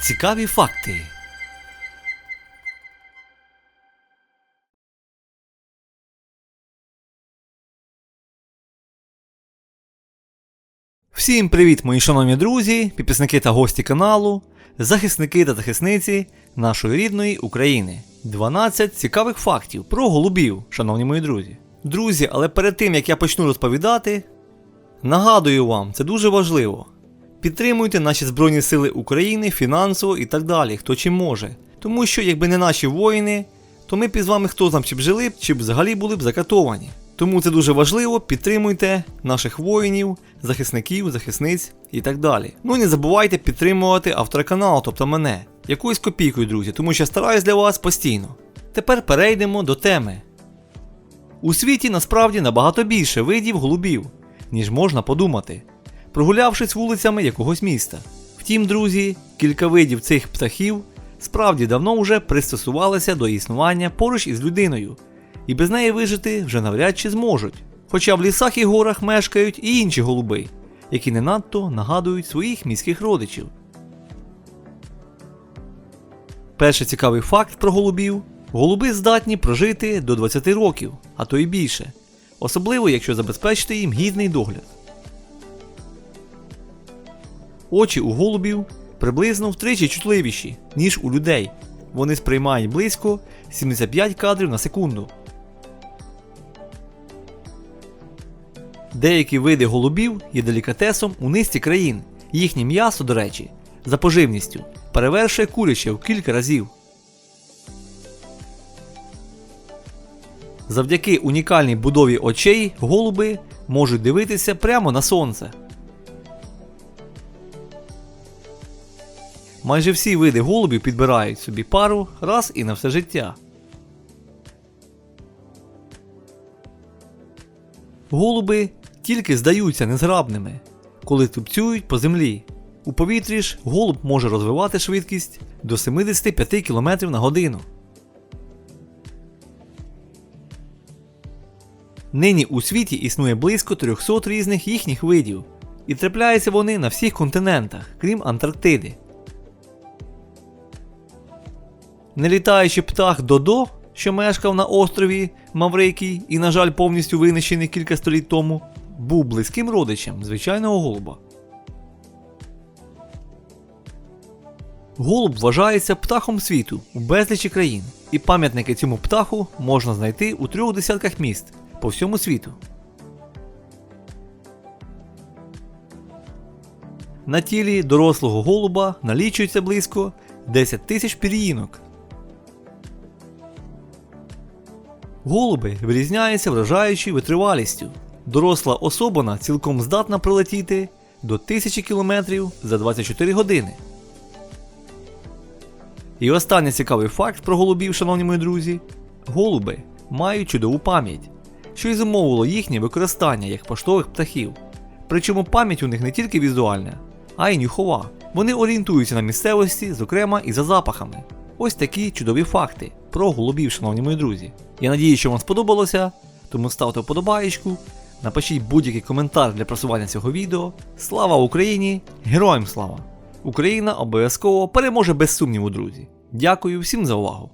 Цікаві факти. Всім привіт, мої шановні друзі, підписники та гості каналу, захисники та захисниці нашої рідної України. 12 цікавих фактів про голубів, шановні мої друзі. Друзі, але перед тим як я почну розповідати, нагадую вам, це дуже важливо. Підтримуйте наші Збройні Сили України фінансово і так далі, хто чим може. Тому що, якби не наші воїни, то ми б із вами хто знав, чи б жили, чи б взагалі були б закатовані. Тому це дуже важливо, підтримуйте наших воїнів, захисників, захисниць і так далі. Ну і не забувайте підтримувати автора каналу, тобто мене, якоюсь копійкою, друзі, тому що стараюсь для вас постійно. Тепер перейдемо до теми. У світі насправді набагато більше видів голубів, ніж можна подумати, прогулявшись вулицями якогось міста. Втім, друзі, кілька видів цих птахів справді давно вже пристосувалися до існування поруч із людиною, і без неї вижити вже навряд чи зможуть. Хоча в лісах і горах мешкають і інші голуби, які не надто нагадують своїх міських родичів. Перший цікавий факт про голубів: голуби здатні прожити до 20 років, а то й більше, особливо якщо забезпечити їм гідний догляд. Очі у голубів приблизно втричі чутливіші, ніж у людей. Вони сприймають близько 75 кадрів на секунду. Деякі види голубів є делікатесом у низці країн. Їхнє м'ясо, до речі, за поживністю перевершує куряче в кілька разів. Завдяки унікальній будові очей голуби можуть дивитися прямо на сонце. Майже всі види голубів підбирають собі пару раз і на все життя. Голуби тільки здаються незграбними, коли тупцюють по землі. У повітрі ж голуб може розвивати швидкість до 75 км на годину. Нині у світі існує близько 300 різних їхніх видів, і трапляються вони на всіх континентах, крім Антарктиди. Нелітаючий птах Додо, що мешкав на острові Маврикій і, на жаль, повністю винищений кілька століть тому, був близьким родичем звичайного голуба. Голуб вважається птахом світу у безлічі країн, і пам'ятники цьому птаху можна знайти у трьох десятках міст по всьому світу. На тілі дорослого голуба налічується близько 10 тисяч пір'їнок. Голуби вирізняються вражаючою витривалістю. Доросла особина цілком здатна пролетіти до 1000 км за 24 години. І останній цікавий факт про голубів, шановні мої друзі: голуби мають чудову пам'ять, що й зумовило їхнє використання як поштових птахів. Причому пам'ять у них не тільки візуальна, а й нюхова. Вони орієнтуються на місцевості, зокрема і за запахами. Ось такі чудові факти про голубів, шановні мої друзі. Я надію, що вам сподобалося, тому ставте вподобаєчку, напишіть будь-який коментар для просування цього відео. Слава Україні! Героям слава! Україна обов'язково переможе без сумніву, друзі. Дякую всім за увагу!